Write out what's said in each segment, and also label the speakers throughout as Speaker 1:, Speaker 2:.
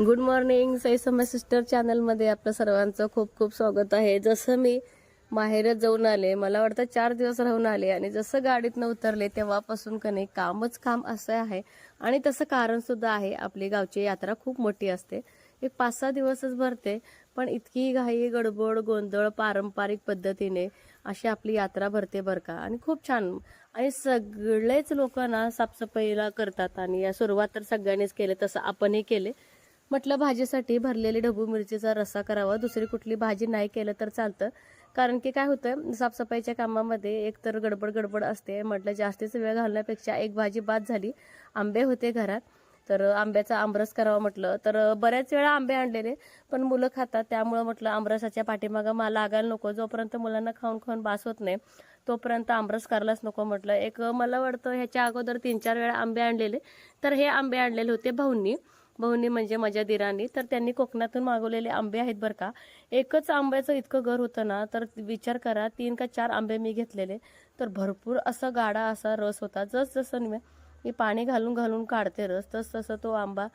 Speaker 1: Good morning Sai समय sister चॅनलमध्ये आपलं सर्वांचं खूप खूप स्वागत आहे. जसं मी माहेरच जाऊन आले मला वाटतं चार दिवस राहून आले आणि जसं गाडीतनं उतरले तेव्हापासून कने कामच काम असं आहे. आणि तसं कारण सुद्धा आहे आपली गावची यात्रा खूप मोठी असते. एक पाच सहा दिवसच भरते पण इतकी घाई गडबड गोंधळ पारंपरिक पद्धतीने अशी आपली यात्रा भरते बरं का. आणि खूप छान. आणि सगळेच लोकांना साफसफाईला करतात आणि या सुरुवात तर सगळ्यांनीच केले तसं आपणही केले. म्हटलं भाजीसाठी भरलेली ढबू मिरचीचा रस्सा करावा. दुसरी कुठली भाजी नाही केलं तर चालतं. कारण की काय होतं साफसफाईच्या कामामध्ये एक तर गडबड गडबड असते. म्हटलं जास्तीच वेळ घालण्यापेक्षा एक भाजी बाद झाली. आंबे होते घरात. तर आंब्याचा आमरस करावा म्हटलं. तर बऱ्याच वेळा आंबे आणलेले पण मुलं खातात. त्यामुळं म्हटलं आमरसाच्या पाठीमागं मला लागायला नको. जोपर्यंत मुलांना खाऊन खाऊन बास होत नाही तोपर्यंत आमरस करायलाच नको म्हटलं. एक मला वाटतं ह्याच्या अगोदर तीन चार वेळा आंबे आणलेले. तर हे आंबे आणलेले होते भाऊंनी. भाऊनी म्हणजे माझ्या दिरांनी तर त्यांनी कोकणातून मागवलेले आंबे आहेत बरं का. एकच आंब्याचं इतकं घर होतं ना तर विचार करा तीन का चार आंबे मी घेतलेले. तर भरपूर असा गाडा असा रस होता. जसजसं मी मी पाणी घालून घालून काढते रस तसतसं तो आंबा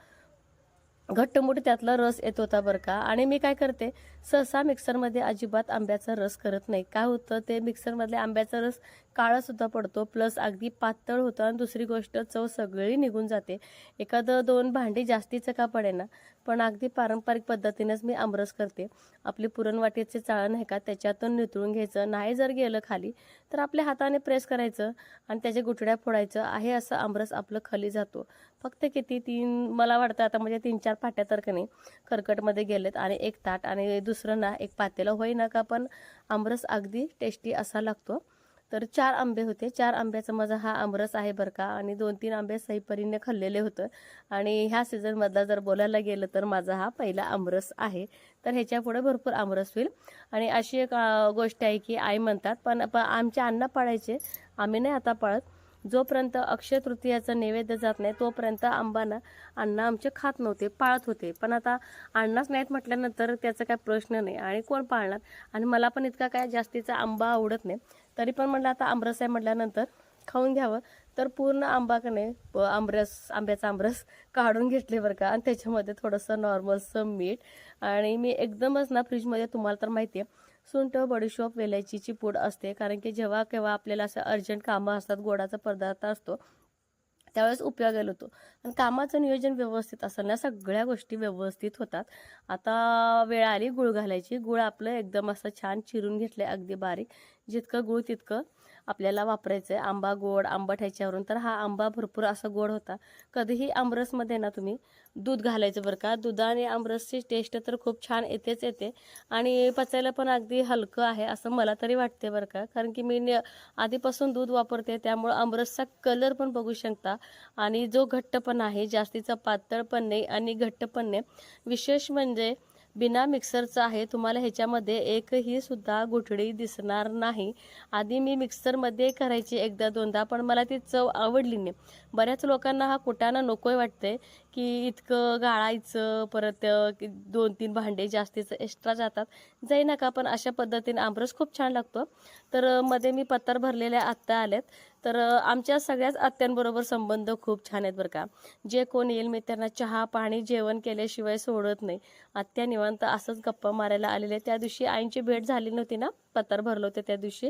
Speaker 1: घट्टमुट त्यातला रस येत होता बरं का. आणि मी काय करते सहसा मिक्सरमध्ये अजिबात आंब्याचा रस करत नाही. काय होतं ते मिक्सरमधले आंब्याचा रस काळा सुद्धा पडतो प्लस अगदी पातळ होतं आणि दुसरी गोष्ट चव सगळी निघून जाते. एखादं दोन भांडी जास्तीचं का पडेना पण अगदी पारंपरिक पद्धतीनेच मी आमरस करते. आपली पुरणवाटीचे चाळण आहे का त्याच्यातून नितळून घ्यायचं. नाही जर गेलं खाली तर आपल्या हाताने प्रेस करायचं आणि त्याच्या गुठड्या फोडायचं आहे असं आमरस आपलं खाली जातो. फक्त किती तीन मला वाटतं आता म्हणजे तीन चार पाट्या तर नाही खरकटमध्ये गेलेत आणि एक ताट आणि दुसरं ना एक पातेलं होईना का पण आमरस अगदी टेस्टी असा लागतो. तर चार आंबे होते. चार आंब्याचा माझा हा आमरस आहे बरं का. आणि दोन तीन आंबे सहीपरीने खाल्लेले होतं. आणि ह्या सीझनमधला जर बोलायला गेलं तर माझा हा पहिला आमरस आहे. तर ह्याच्यापुढे भरपूर आमरस होईल. आणि अशी एक गोष्ट आहे की आई म्हणतात पण आमचे अन्न अण्णा पाळायचे आम्ही नाही आता पाळत. जोपर्यंत अक्षय तृतीयाचा नैवेद्य जात नाही तोपर्यंत आंबाना अण्णा आमचे खात नव्हते पाळत होते. पण आता अण्णाच नाहीत म्हटल्यानंतर त्याचा काय प्रश्न नाही. आणि कोण पाळणार? आणि मला पण इतका काय जास्तीचा आंबा आवडत नाही. तरी पण म्हटलं आता आमरस आहे म्हटल्यानंतर खाऊन घ्यावं. तर पूर्ण आंबा का नाही आंब्याचा आमरस काढून घेतले बरं का. आणि त्याच्यामध्ये थोडंसं नॉर्मलसं मीठ आणि मी एकदमच ना फ्रीजमध्ये तुम्हाला तर माहिती आहे सुंठ बडीशोप वेलायचीची पूड असते. कारण की जेव्हा केव्हा आपल्याला असं अर्जंट कामं असतात गोडाचा पदार्थ असतो त्यावेळेस उपयोगाला होतो. आणि कामाचं नियोजन व्यवस्थित असेल ना सगळ्या गोष्टी व्यवस्थित होतात. आता वेळ आली गुळ घालायची. गुळ आपलं एकदम असं छान चिरून घेतलं अगदी बारीक. जितकं गुळ तितकं आपल्याला वापरायचं आहे आंबा गोड आंबट ह्याच्यावरून तर हा आंबा भरपूर असा गोड होता. कधीही आमरसमध्ये ना तुम्ही दूध घालायचं बरं का. दुधाने आमरसची टेस्ट तर खूप छान येतेच येते. आणि पचायला पण अगदी हलकं आहे असं मला तरी वाटते बरं का. कारण की मी न- आधीपासून दूध वापरते त्यामुळं आमरसचा कलर पण बघू शकता. आणि जो घट्ट पण आहे जास्तीचा पातळ पण नाही आणि घट्ट पण नाही. विशेष म्हणजे बिना मिक्सरचं आहे तुम्हाला ह्याच्यामध्ये एकही सुद्धा गुठळी दिसणार नाही. आधी मी मिक्सरमध्ये करायची एकदा दोनदा पण मला ती चव आवडली नाही. बऱ्याच लोकांना हा कुटाणा नकोय वाटते की इतकं गाळायचं परत की दोन तीन भांडे जास्तीचं एक्स्ट्रा जातात. जाई नका पण अशा पद्धतीने आमरस खूप छान लागतो. तर मध्ये मी पत्तर भरलेल्या आत्या आल्यात तर आमच्या सगळ्याच आत्यांबरोबर संबंध खूप छान आहेत बरं का. जे कोण येईल मी त्यांना चहा पाणी जेवण केल्याशिवाय सोडत नाही. आत्या निवांत असंच गप्पा मारायला आलेले त्या दिवशी आईंची भेट झाली नव्हती ना पत्तर भरलं होतं त्या दिवशी.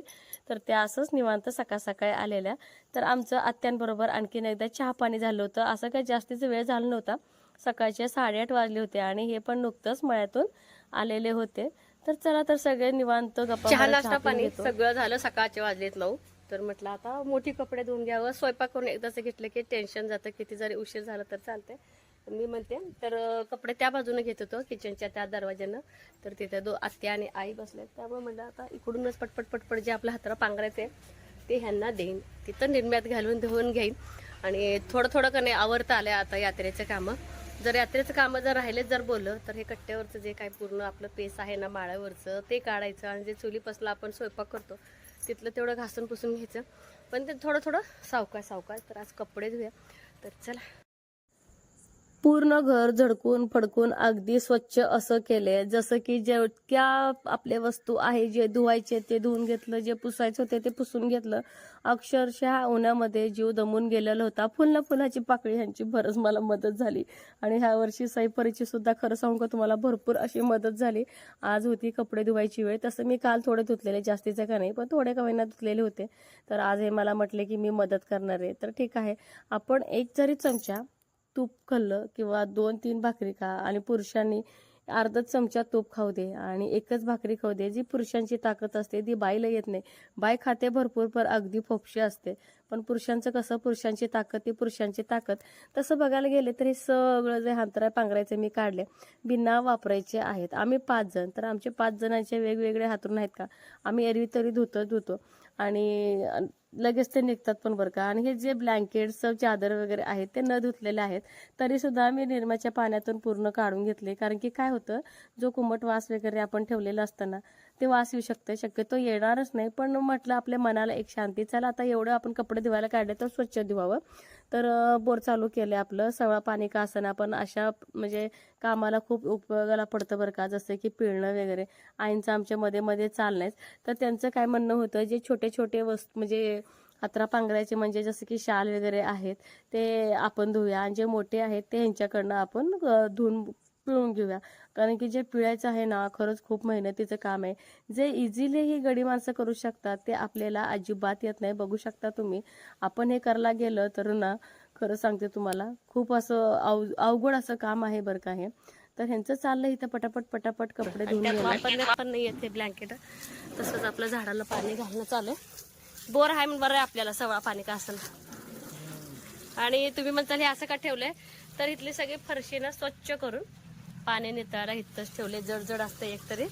Speaker 1: तर त्या असंच निवांत सकाळ सकाळी आलेल्या. तर आमचं आत्यांबरोबर आणखीन एकदा चहा पाणी झालं होतं. असं काही जास्तीचा वेळ झाला नव्हता. सकाळचे साडेआठ वाजले होते आणि हे पण नुकतंच मळ्यातून आलेले होते. तर चला तर सगळे निवांत
Speaker 2: चहा नाश्ता पाणी. सगळं झालं सकाळचे वाजलेत नऊ. तर म्हटलं आता मोठी कपडे धुवून घ्यावं. स्वयंपाक करून एकदाच घेतलं की टेन्शन जातं किती जरी उशीर झाला तर चालतंय. तर मी म्हणते तर कपडे त्या बाजूने घेत होतो किचनच्या त्या दरवाज्यानं. तर तिथे दो आत्या आणि आई बसल्यात त्यामुळे म्हणलं आता इकडूनच पटपट पटपट जे आपलं हाताला पांघरायचे ते ह्यांना देईन. तिथं निर्म्यात घालून धुवून घेईन. आणि थोडं थोडं का नाही आवडतं आलं आता यात्रेचं कामं. जर यात्रेचं कामं जर राहिलेच जर बोललं तर हे कट्ट्यावरचं जे काय पूर्ण आपलं पेस आहे ना माळ्यावरचं ते काढायचं आणि जे चुलीपासलं आपण स्वयंपाक करतो तिथलं तेवढं घासून पुसून घ्यायचं. पण ते थोडं थोडं सावकाश सावकाश. तर आज कपडे धुया. तर चला.
Speaker 1: पूर्ण घर झडकून फडकून अगदी स्वच्छ असं केले जसं की जेवढ्या आपल्या वस्तू आहे जे धुवायचे ते धुवून घेतलं जे पुसायचं होते ते पुसून घेतलं अक्षरशः उन्हामध्ये जीव दमून गेलेला होता. फुल फुलाची पाकळी ह्यांची भरच मला मदत झाली. आणि ह्या वर्षी सईपरीची सुद्धा खरं सांगू का तुम्हाला भरपूर अशी मदत झाली. आज होती कपडे धुवायची वेळ. तसं मी काल थोडे धुतलेले जास्तीचे का नाही पण थोडे का होईना धुतलेले होते. तर आज हे मला म्हटले की मी मदत करणार आहे. तर ठीक आहे. आपण एक जरी चमचा तूप खाल्लं किंवा दोन तीन भाकरी खा आणि पुरुषांनी अर्धा चमचा तूप खाऊ दे आणि एकच भाकरी खाऊ दे. जी पुरुषांची ताकद असते ती बाईला येत नाही. बाई खाते भरपूर पर अगदी फोपशी असते. पण पुरुषांचं कसं पुरुषांची ताकद ती पुरुषांची ताकद. तसं बघायला गेले तर हे सगळं जे हांतराय पांघरायचे मी काढले बिना वापरायचे आहेत. आम्ही पाच जण. तर आमचे पाच जणांचे वेगवेगळे हातरून आहेत का? आम्ही एरवी तरी धुतो धुतो. आणि लगेच ते निघतात पण बरं का. आणि हे जे ब्लँकेट्स चादर वगैरे आहेत ते न धुतलेले आहेत तरी सुद्धा मी निरमाच्या पाण्यातून पूर्ण काढून घेतले. कारण की काय होतं जो कुंबट वास वगैरे आपण ठेवलेला असताना ते वास येऊ शकतं. शक्यतो येणारच नाही. पण म्हटलं आपल्या मनाला एक शांती. चला आता एवढं आपण कपडे धुवायला काढले तर स्वच्छ धुवावं. तर बोर चालू केले आपलं. सवळा पाणी का असताना पण अशा म्हणजे कामाला खूप उपयोगाला पडतं बरं का. जसं की पिळणं वगैरे. आईंचं आमच्या मध्ये मध्ये चालण्यास तर त्यांचं काय म्हणणं होतं जे छोटे छोटे वस्तू म्हणजे हातरा पांघरायचे म्हणजे जसं की शाल वगैरे आहेत ते आपण धुऊया आणि जे मोठे आहेत ते ह्यांच्याकडनं आपण धुवून पिळून घेऊया. कारण की जे पिळायचं आहे ना खरंच खूप मेहनतीचं काम आहे. जे इझिली ही गडी माणसं करू शकतात ते आपल्याला अजिबात येत नाही. बघू शकता तुम्ही. आपण हे करायला गेलं तर ना खरं सांगते तुम्हाला खूप असं अव अवघड असं काम आहे बरं का हे. तर ह्यांचं चाललं इथं पटापट पटापट कपडे धुवून
Speaker 2: पण नाही येते ब्लँकेट तसंच आपलं झाडाला पाणी घालणं चालू आहे. बोर आहे म्हणून बरं आहे आपल्याला सवळा पाणी का असं आणि तुम्ही म्हणताल हे असं का ठेवलंय? तर इथली सगळी फरशी ना स्वच्छ करून पाणी नितळायला इथंच ठेवले जड जड असतं एक तरी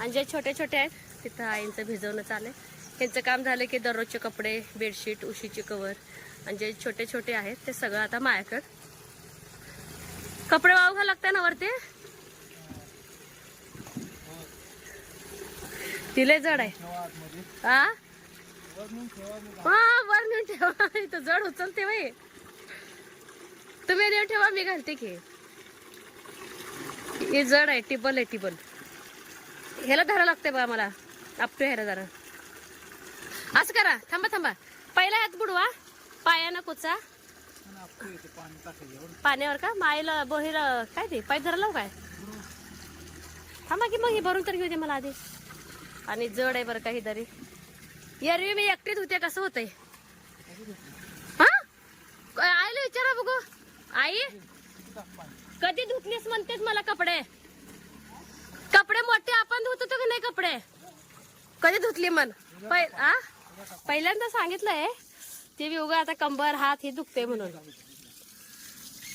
Speaker 2: आणि जे छोटे छोटे आहेत तिथं आईंचं भिजवणं चालेल त्यांचं काम झालं की दररोजचे कपडे बेडशीट उशीचे कवर आणि जे छोटे छोटे आहेत ते सगळं आता माझ्याकडं. कपडे वाळू घालावं लागतंय ना वरती? तिले जड आहे. हा हा वर नेऊन ठेवा. इथं जड उचलते बाई. तुम्ही नेऊन ठेवा मी घालते की. हे जड आहे टिबल आहे टिबल. ह्याला धरा लागतंय बघा मला. आपटे ह्याला जरा. असं करा थांबा थांबा. पहिला हात बुडवा. पायानं कुचा पाण्यावर का? मायला बोहीला काय ते? पाय धरला काय? थांबा की मग हे भरून तर घेऊ दे मला आधी. आणि जड आहे बरं काही तरी. एरवी मी एकटीच होते कसं होतंय? हा? काय आईला विचारा बघू. आई? कधी धुतलीस म्हणतेस मला कपडे? कपडे मोठे आपण धुत होतो की नाही कपडे? कधी धुतली मन आ? पहिल्यांदा सांगितलंय ते बी उगा आता कंबर हात हे दुखते म्हणून.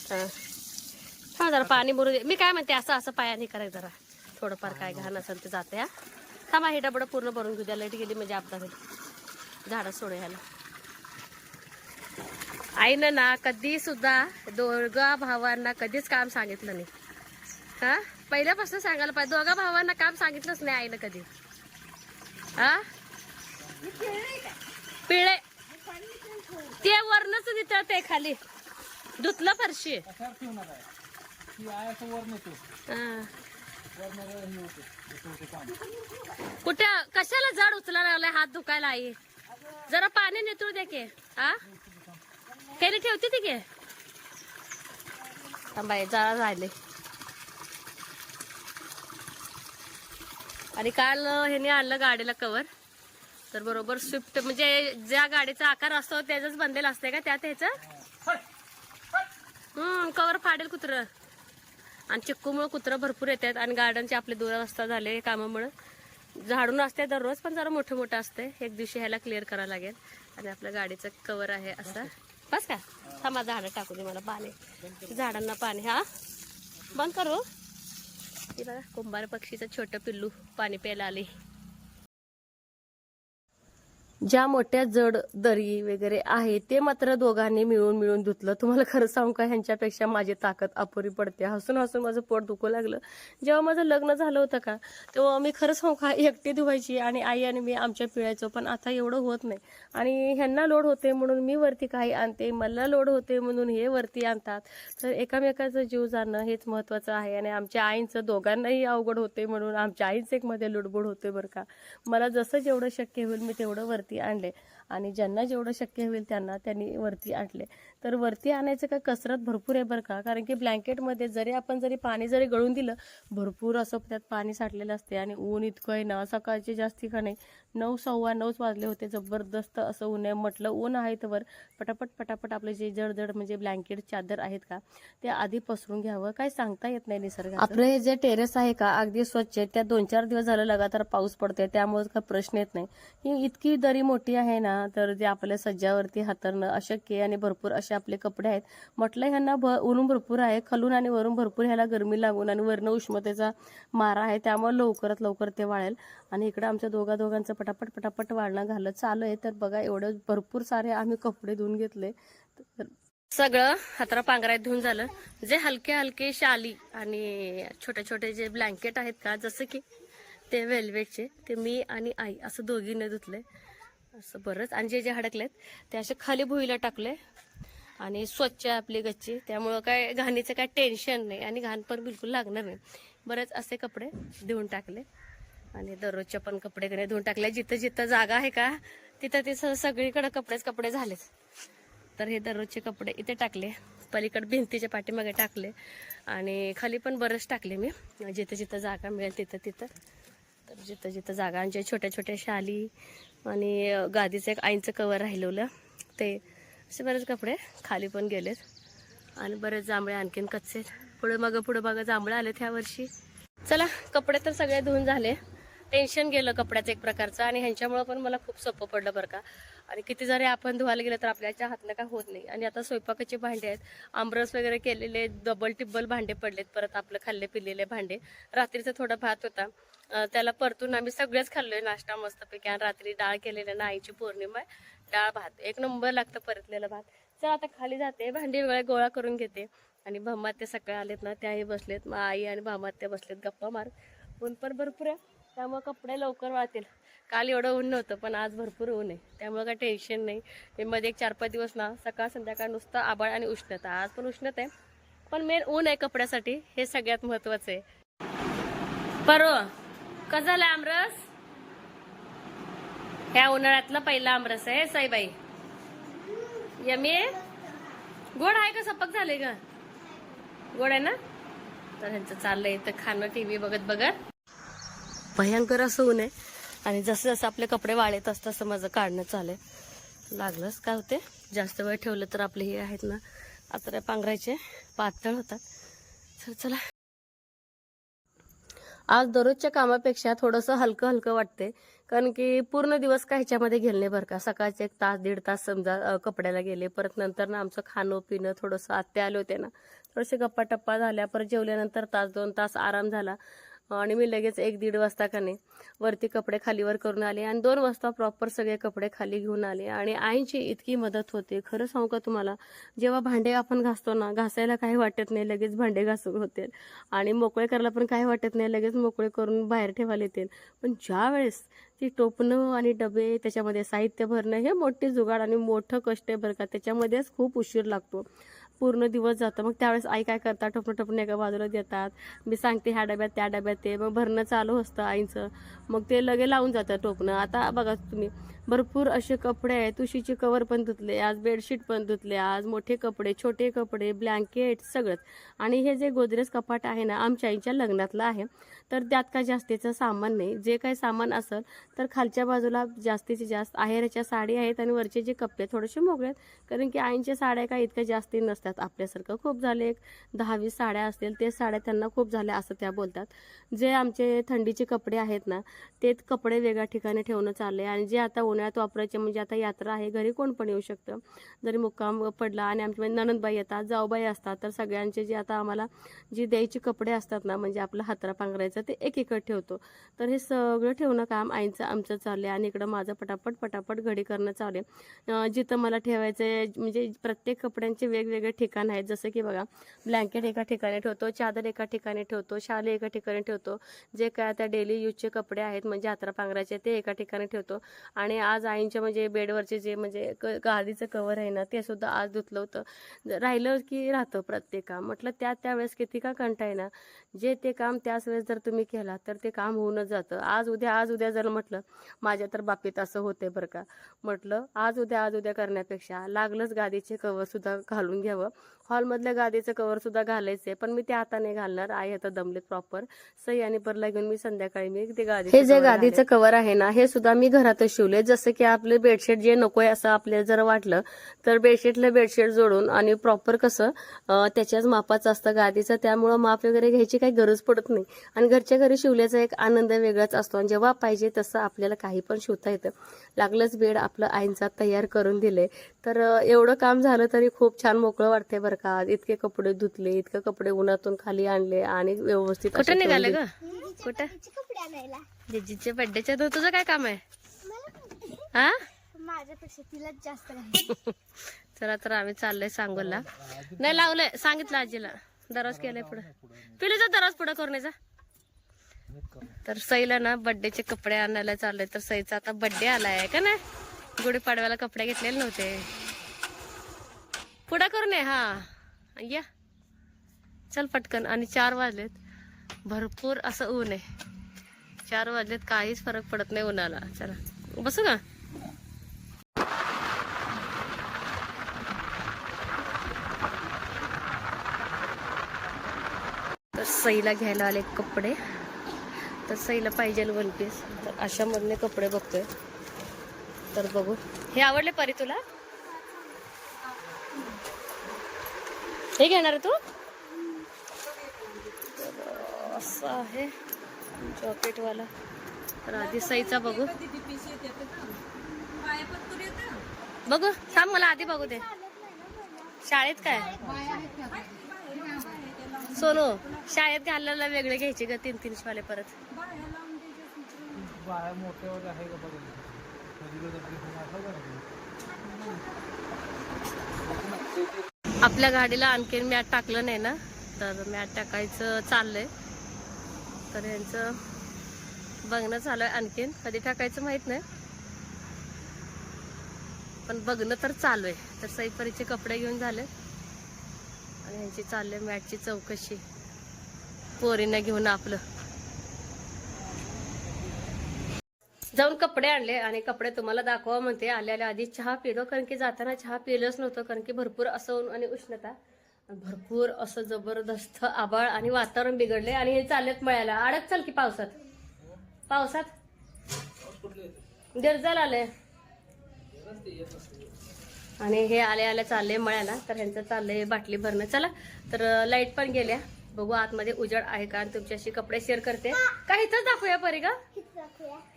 Speaker 2: हा. हा जरा पाणी भरू दे. मी काय म्हणते असं असं पायाने करायचं जरा. थोडंफार काय घाण असेल ते जाते हा. थांबा हे डबडं पूर्ण भरून घेऊ द्या. लाइट गेली म्हणजे आपदा होईल. झाडं सोड ह्याला आईनं ना कधी सुद्धा दोघा भावांना कधीच काम सांगितलं नाही. हा? पहिल्यापासून सांगायला पाहिजे. दोघा भावांना काम सांगितलंच नाही आईनं कधी. हा? पिळे. ते वरनच नितळते खाली. धुतलं फरशी. कुठे? कशाला जड उचला लागलाय? हात दुखायला आई. जरा पाणी नेतू दे की. हा? काही ठेवते ती की बाई जरा झाले आणि काल ह्याने आणलं गाडीला कवर तर बरोबर स्विफ्ट म्हणजे ज्या गाडीचा आकार असतो त्याच बनलेलं असते का? त्यात ह्याचं? हम्म कवर फाडेल कुत्र. आणि चिक्कूमुळे कुत्रं भरपूर येतात. आणि गार्डनचे आपले दुरवस्था झाले कामामुळे. झाडून असते दररोज पण जरा मोठं मोठं असते एक दिवशी ह्याला क्लिअर करावं लागेल. आणि आपल्या गाडीचं कवर आहे असं. बस का? थांबा झाडं टाकू दे मला पाणी. झाडांना पाणी हा? बंद करू? हे बघा कुंभार पक्षीचं छोटं पिल्लू पाणी प्यायला आले. ज्या मोठ्या जड दरी वगैरे आहे ते मात्र दोघांनी मिळून मिळून धुतलं. तुम्हाला खरं सांगू का ह्यांच्यापेक्षा माझी ताकद अपुरी पडते. हसून हसून माझं पोट दुखू लागलं. जेव्हा माझं लग्न झालं होतं का तेव्हा मी खरं सांगू का एकटी धुवायची आणि आई आणि मी आमच्या पिळायचो पण आता एवढं होत नाही. आणि ह्यांना लोड होते म्हणून मी वरती काही आणते मला लोड होते म्हणून हे वरती आणतात. तर एकामेकाचं जीव जाणं हेच महत्वाचं आहे आणि आमच्या आईंचं दोघांनाही अवघड होते म्हणून आमच्या आईंचं एक मध्ये लुडबुड होते बरं का. मला जसं जेवढं शक्य होईल मी तेवढं वरती आणले आणि ज्यांना जेवढं शक्य होईल त्यांना त्यांनी वरती आणले. तर वरती आणायचं का कसरत भरपूर आहे बरं का? कारण की ब्लँकेटमध्ये जरी आपण जरी पाणी जरी गळून दिलं भरपूर असं त्यात पाणी साठलेलं असते आणि ऊन इतकं आहे ना सकाळचे जास्ती का नाही नऊ सव्वा नऊच वाजले होते जबरदस्त असं ऊन आहे. म्हटलं ऊन आहे तर वर पटापट पटापट आपले जे जड जड म्हणजे ब्लँकेट चादर आहेत का ते आधी पसरून घ्यावं. काय सांगता येत नाही निसर्ग आपलं हे जे टेरेस आहे का अगदी स्वच्छ आहे. त्या दोन चार दिवस झालं लगातार पाऊस पडतोय त्यामुळे काय प्रश्न येत नाही. ही इतकी दरी मोठी आहे ना तर जे आपल्या सज्जावरती हातरणं अशक्य आणि भरपूर असे आपले कपडे आहेत. म्हटलं ह्यांना भ उरून भरपूर आहे. खालून आणि वरून भरपूर ह्याला गरमी लागून आणि वरनं उष्णतेचा मारा आहे. त्यामुळे लवकरात लवकर ते वाळेल. आणि इकडं आमच्या दोघा दोघांचं पटापट पटापट वाळणं घालत चालू आहे. तर बघा एवढं भरपूर सारे आम्ही कपडे धुवून घेतले. तर
Speaker 1: सगळं हातरा पांघरात धुवून झालं. जे हलके हलके शाली आणि छोटे छोटे जे ब्लँकेट आहेत का जसं की ते वेल्वेटचे ते मी आणि आई असं दोघीने धुतले. असं बरंच. आणि जे जे हडकलेत ते असे खाली भुईला टाकले आणि स्वच्छ आहे आपली गच्ची. त्यामुळं काय घाणीचं काय टेन्शन नाही आणि घाण पण बिलकुल लागणार नाही. बरेच असे कपडे धुवून टाकले. आणि दररोजचे पण कपडे कडे धुवून टाकले. जिथं जिथं जागा आहे का तिथं तिथं सगळीकडे कपडेच कपडे झालेच तर हे दररोजचे कपडे इथे टाकले. पलीकडे भिंतीच्या पाठीमागे टाकले. आणि खाली पण बरंच टाकले मी. जिथं जिथं जागा मिळेल तिथं तिथं. तर जिथं जिथं जागा आणि जे छोट्या छोट्या शाली आणि गादीचं एक आईंचं कवर राहिलेलं. ते असे बरेच कपडे खाली पण गेलेत. आणि बरेच जांभळे आणखीन कच्चे पुढे मग पुढे बघा जांभळं आलेत ह्या वर्षी. चला कपडे तर सगळे धुवून झाले. टेन्शन गेलं कपड्याचं एक प्रकारचं आणि ह्यांच्यामुळं पण मला खूप सोपं पडलं बरं का. आणि किती जरी आपण धुवायला गेलं तर आपल्याच्या हातनं काय होत नाही. आणि आता स्वयंपाकाचे भांडे आहेत. आमरस वगैरे केलेले डबल टिब्बल भांडे पडलेत. परत आपलं खाल्ले पिलेले भांडे. रात्रीचा थोडा भात होता. त्याला परतून आम्ही सगळेच खाल्लोय नाश्ता मस्तपैकी. आणि रात्री डाळ केलेले ना आईची पौर्णिमा. डाळ भात. एक नंबर लागतं परतलेलं भात. चल आता खाली जाते. भांडी वगैरे गोळा करून घेते. आणि भामात्या सकाळी आलेत ना त्याही बसलेत. मग आई आणि भामात्या बसलेत. गप्पा मार. ऊन पण भरपूर आहे. त्यामुळे कपडे लवकर वाळतील. काल एवढं ऊन नव्हतं पण आज भरपूर ऊन आहे. त्यामुळे काय टेन्शन नाही. मी मध्ये एक चार पाच दिवस ना सकाळ संध्याकाळ नुसतं आबाळ आणि उष्णता. आज पण उष्णता आहे. पण मेन ऊन आहे कपड्यासाठी. हे सगळ्यात महत्वाचं आहे. पर कसं झालं आमरस? ह्या उन्हाळ्यातला पहिला आमरस आहे साईबाई. यमी? गोड आहे का? सपक झाले का? गोड आहे ना? तर ह्यांचं चाललंय. तर खाणं टीव्ही बघत बघत. भयंकर असं ऊन आहे. आणि जसं जसं आपले कपडे वाळत असतं तसं माझं काढणं चालेल लागलंच काय होते? जास्त वेळ ठेवलं तर आपले हे आहेत ना आता पांघरायचे पातळ होतात. तर चला. आज दररोजच्या कामापेक्षा थोडंसं हलकं हलकं वाटते कारण की पूर्ण दिवस काय ह्याच्यामध्ये गेले नाही बरं का? सकाळचे एक तास दीड तास समजा कपड्याला गेले. परत नंतर ना आमचं खाणं पिणं थोडंसं आत्या आले होते ना. थोडेसे गप्पा टप्पा झाल्या. परत जेवल्यानंतर तास दोन तास आराम झाला. आणि मी लगेच एक दीड वाजता का नाही वरती कपडे खालीवर करून आले आणि दोन वाजता प्रॉपर सगळे कपडे खाली घेऊन आले. आणि आईची इतकी मदत होते. खरं सांगू का तुम्हाला जेव्हा भांडे आपण घासतो ना घासायला काही वाटत नाही लगेच भांडे घासून होते. आणि मोकळे करायला पण काही वाटत नाही लगेच मोकळे करून बाहेर ठेवायला येतील पण ज्या वेळेस ती टोपणं आणि डबे त्याच्यामध्ये साहित्य भरणं हे मोठे जुगाड आणि मोठं कष्ट आहे बरं का त्याच्यामध्येच खूप उशीर लागतो. पूर्ण दिवस जातं. मग त्यावेळेस आई काय करतात? टोपण टोपण एका बाजूला देतात. मी सांगते ह्या डब्यात त्या डब्यात ते. मग भरणं चालू असतं आईचं. मग ते लगे लावून जातं टोपणं. आता बघा तुम्ही भरपूर असे कपडे आहेत. तुशीचे कवर पण धुतले आज बेडशीट पण धुतले आज मोठे कपडे छोटे कपडे ब्लँकेट सगळंच. आणि हे जे गोदरेज कपाट आहे ना आमच्या आईच्या लग्नातलं आहे. तर त्यात काय जास्तीचं सामान नाही. जे काही सामान असेल तर खालच्या बाजूला जास्तीचे जास्त आहेराच्या साडी आहेत आणि वरचे जे कप्पे थोडेसे मोकळे आहेत. कारण की आईंच्या साड्या काय इतक्या जास्ती नसतात. आपल्यासारखं खूप झाले एक दहावीस साड्या असतील ते साड्या त्यांना खूप झाल्या असं त्या बोलतात. जे आमचे थंडीचे कपडे आहेत ना ते कपडे वेगळ्या ठिकाणी ठेवणं चाललंय. आणि जे आता उन्हाळ्यात वापरायचे म्हणजे आता यात्रा आहे घरी कोण पण येऊ शकतं. जरी मुक्काम पडला आणि आमच्या म्हणजे ननंदबाई येतात जाऊबाई असतात तर सगळ्यांचे जे आता आम्हाला जी द्यायचे कपडे असतात ना म्हणजे आपलं हातरा पांघरायचं ते एक ठेवतो. तर हे सगळं ठेवणं काम आईचं आमचं चाललं आहे आणि इकडं माझं पटापट पटापट घडी करणं चालू आहे जिथं मला ठेवायचं आहे म्हणजे प्रत्येक कपड्यांचे वेगवेगळे ठिकाण आहेत. जसं की बघा ब्लँकेट एका ठिकाणी ठेवतो चादर एका ठिकाणी ठेवतो शाल एका ठिकाणी ठेवतो. जे काय आता डेली यूजचे कपडे आहेत म्हणजे हातरा पांघरायचे ते एका ठिकाणी ठेवतो. आणि आज आईंच्या म्हणजे बेडवरचे जे म्हणजे क- गादीचं कवर आहे ना ते सुद्धा आज धुतलं होतं. राहिलं की राहतं प्रत्येक काम. म्हटलं त्या त्यावेळेस किती का कंटा आहे ना. जे ते काम त्याच वेळेस जर तुम्ही केला तर ते काम होऊनच जातं. आज उद्या आज उद्या जर म्हटलं माझ्या तर बाबतीत असं होते बरं का. म्हटलं आज उद्या आज उद्या करण्यापेक्षा लागलंच गादीचे कवर सुद्धा घालून घ्यावं. हॉलमधल्या गादीचं कवर सुद्धा घालायचंय पण मी ते आता नाही घालणार. आई आता दमलेत प्रॉपर सई आणि परला घेऊन मी संध्याकाळी मी ते गादी हे जे गादीचं कवर आहे ना हे सुद्धा मी घरातच शिवले जसं की आपले बेडशीट जे नकोय असं आपल्याला जर वाटलं तर बेडशीटला बेडशीट जोडून आणि प्रॉपर कसं त्याच्याच मापाचं असतं गादीचं. त्यामुळं माप वगैरे घ्यायची काही गरज पडत नाही. आणि घरच्या घरी शिवल्याचा एक आनंद वेगळाच असतो. आणि जेव्हा पाहिजे तसं आपल्याला काही पण शिवता येतं. लागलंच बेड आपलं आईंचा तयार करून दिले तर एवढं काम झालं तरी खूप छान मोकळं वाटते बरं का? आज इतके कपडे धुतले इतके कपडे उन्हातून खाली आणले आणि व्यवस्थित कुठे निघाले ग? कुठे?
Speaker 3: कपडे आणायला.
Speaker 1: जिजीच्या बड्डेच्या तुझं काय काम आहे. हा?
Speaker 3: माझ्यापेक्षा तिलाच जास्त नाही
Speaker 1: चला तर आम्ही चाललोय सांगोलला. नाही लावलंय. सांगितलं आजीला. दरवाज केलाय पुढे. पिलीचा दरवाज पुढे करण्याचा तर सईला ना बड्डेचे कपडे आणायला चालले तर सईचा आता बड्डे आलाय का ना गुढीपाडव्याला कपडे घेतलेले नव्हते. पुढे करून हा. या. चल पटकन. आणि चार वाजलेत. भरपूर असं ऊन आहे. चार वाजलेत. काहीच फरक पडत नाही उन्हाला. चला. बसू का? तर सईला घ्यायला आले कपडे. तर सईला पाहिजे वन पीस. तर अशा मधले कपडे बघतोय. तर बघू. हे आवडले परी तुला? हे घेणार तू असं आहे जॉकेटवाला तर आधी सईचा बघू बघू थांब मला आधी बघू दे शाळेत काय सोनू शाळेत घालायला वेगळे घ्यायचे ग तीन तीन वाले परत आपल्या गाडीला आणखीन मॅट टाकलं नाही ना तर मॅट टाकायचं चाललंय. तर यांचं बघणं चालू आहे आणखीन. कधी टाकायचं माहीत नाही. पण बघणं तर चालू आहे तर सईपरीचे कपडे घेऊन झाले. आणि यांची चालले मॅटची चौकशी. पोरीनं घेऊन आपलं. जाऊन कपडे आणले आणि कपडे तुम्हाला दाखवा म्हणते. आल्याला आधी चहा पिलो कारण की जाताना चहा पिलंच नव्हतं कारण की भरपूर असं आणि उष्णता. भरपूर असं जबरदस्त आबाळ आणि वातावरण बिघडले आणि हे चालत मळ्याला. अडक चाल की पावसात? पावसात? गिरजाल आले आणि हे आले आले चालले मळ्याला. तर ह्यांचं चाललंय बाटली भरणं. चला तर लाइट पण गेल्या. बघू आतमध्ये उजळ आहे का? आणि तुमच्याशी कपडे शेअर करते. का इथंच दाखवूया परी का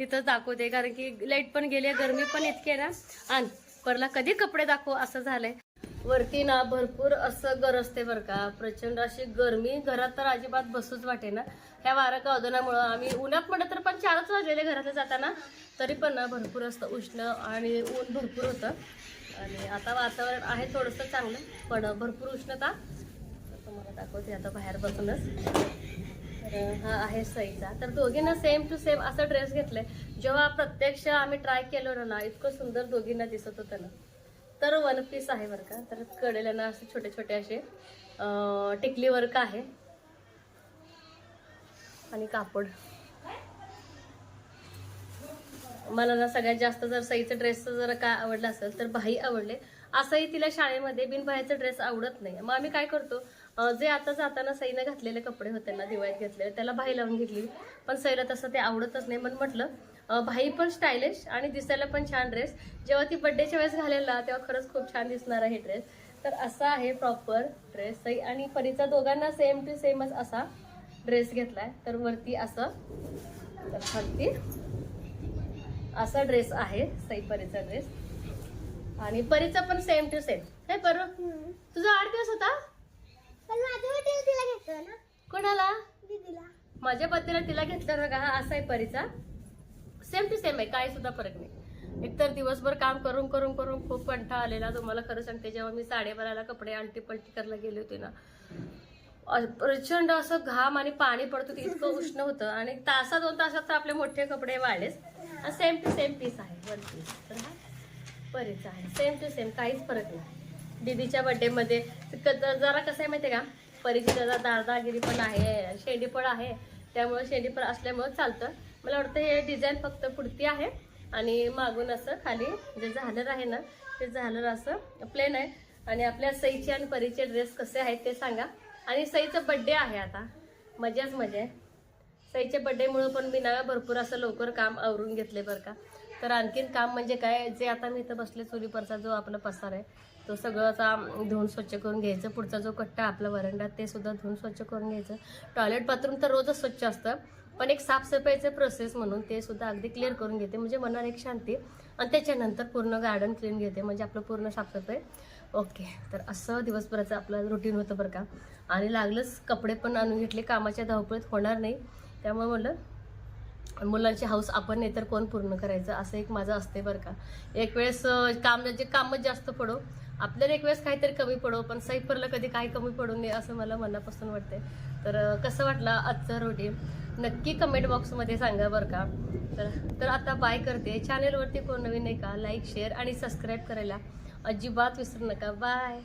Speaker 1: इथंच दाखवते कारण की लाइट पण गेली गरमी पण इतकी आहे ना. आणि परला कधी कपडे दाखव? असं झालंय. वरती ना भरपूर असं गरजते बरं का. प्रचंड अशी गरमी. घरात तर अजिबात बसूच वाटे ना. ह्या वारा कावदनामुळं आम्ही उन्हात म्हणलं तर पण चारच वाजलेले घरातले जाताना. तरी पण ना भरपूर असतं उष्ण आणि ऊन भरपूर होतं. आणि आता वातावरण आहे थोडंसं चांगलं पण भरपूर उष्णता. दाखवते आता बाहेर बसूनच. तर हा आहे सईचा. तर दोघींना सेम टू सेम असा ड्रेस घेतलाय. जेव्हा प्रत्यक्ष आम्ही ट्राय केलं ना इतकं सुंदर दोघींना दिसत होतं ना. तर वन पीस आहे बरं का. तर कडेला ना असे छोटे छोटे असे टिकली वर्क आहे. आणि कापड. मला ना सगळ्यात जास्त जर सईचं ड्रेसचं जर काय आवडलं असेल तर भाई आवडले. असंही तिला शाळेमध्ये बिन ड्रेस आवडत नाही. मग आम्ही काय करतो? जे आता जाताना सईने घातलेले कपडे होते ना दिवाळीत घेतलेले त्याला भाई लावून घेतली. पण सईला तसं ते आवडतच नाही म्हणून म्हटलं भाई पण स्टायलिश आणि दिसायला पण छान ड्रेस जेव्हा ती बड्डेच्या वेळेस घालेल तेव्हा खरंच खूप छान दिसणार आहे ड्रेस तर असा आहे प्रॉपर ड्रेस सई आणि परीचा दोघांना सेम टू सेमच असा ड्रेस घेतलाय. तर वरती असं तर खालती असा ड्रेस आहे सई परीचा ड्रेस आणि परीचा पण सेम टू सेम हे पर. तुझा आठ दिवस होता?
Speaker 3: पण माझ्या बर्थडे तिला घेतलं ना.
Speaker 1: कोणाला?
Speaker 3: दीदीला.
Speaker 1: माझ्या बर्थडेला तिला घेतला बघा हा असा आहे परीचा. सेम टू सेम आहे काही सुद्धा फरक नाही. एकतर दिवसभर काम करून करून करून खूप कंटाळा आलेला. तुम्हाला खरं सांगते जेव्हा मी साडेबाराला कपडे आलटी पलटी करायला गेले होते ना प्रचंड असं घाम आणि पाणी पडत होतं इतकं उष्ण होतं. आणि तासा दोन तासात तर आपले मोठे कपडे वाढलेच सेम टू सेम पीस आहे वन पीस तर हा परीचा आहे. सेम टू सेम काहीच फरक नाही. दीदीच्या बड्डेमध्ये क- जरा कसं आहे माहिती का? परिचिताचा जरा दादागिरी पण आहे शेंडीफळ आहे. त्यामुळे शेंडीफळ असल्यामुळं असल्यामुळे चालतं. मला वाटतं हे डिझाईन फक्त पुढती आहे आणि मागून असं खाली जे झालर आहे ना ते झालर असं प्लेन आहे. आणि आपल्या सईचे आणि परीचे ड्रेस कसे आहेत ते सांगा. आणि सईचा बड्डे आहे आता. मजाच मजा आहे. सईच्या बड्डेमुळं पण मी ना भरपूर असं लवकर काम आवरून घेतले बरं का. तर आणखीन काम म्हणजे काय? जे आता मी इथं बसले चुलीपरचा जो आपला पसार आहे तो सगळं असा धुवून स्वच्छ करून घ्यायचं. पुढचा जो कट्टा आपला वरंडा ते सुद्धा धुवून स्वच्छ करून घ्यायचं. टॉयलेट बाथरूम तर रोजच स्वच्छ असतं. पण एक साफसफाईचं प्रोसेस म्हणून ते सुद्धा अगदी क्लिअर करून घेते. म्हणजे मनाला एक शांती आणि त्याच्यानंतर पूर्ण गार्डन क्लीन घेते. म्हणजे आपलं पूर्ण साफसफाई. ओके तर असं दिवसभराचं आपलं रुटीन होतं बरं का. आणि लागलंच कपडे पण आणून घेतले. कामाच्या धावपळीत होणार नाही. त्यामुळे म्हणलं मुलांची हाऊस आपण नाही तर कोण पूर्ण करायचं? असं एक माझं असते बरं का. एक वेळेस काम जे कामच जास्त पडो. आपल्याला एक वेळेस काहीतरी कमी पडो पण सैफरला कधी काही कमी पडू नये असं मला मनापासून वाटतंय. तर कसं वाटलं आजचं रुटीन नक्की कमेंट बॉक्समध्ये सांगा बरं का. तर तर आता बाय करते. चॅनेलवरती कोण नवीन आहे का? लाईक शेअर आणि सबस्क्राईब करायला अजिबात विसरू नका. बाय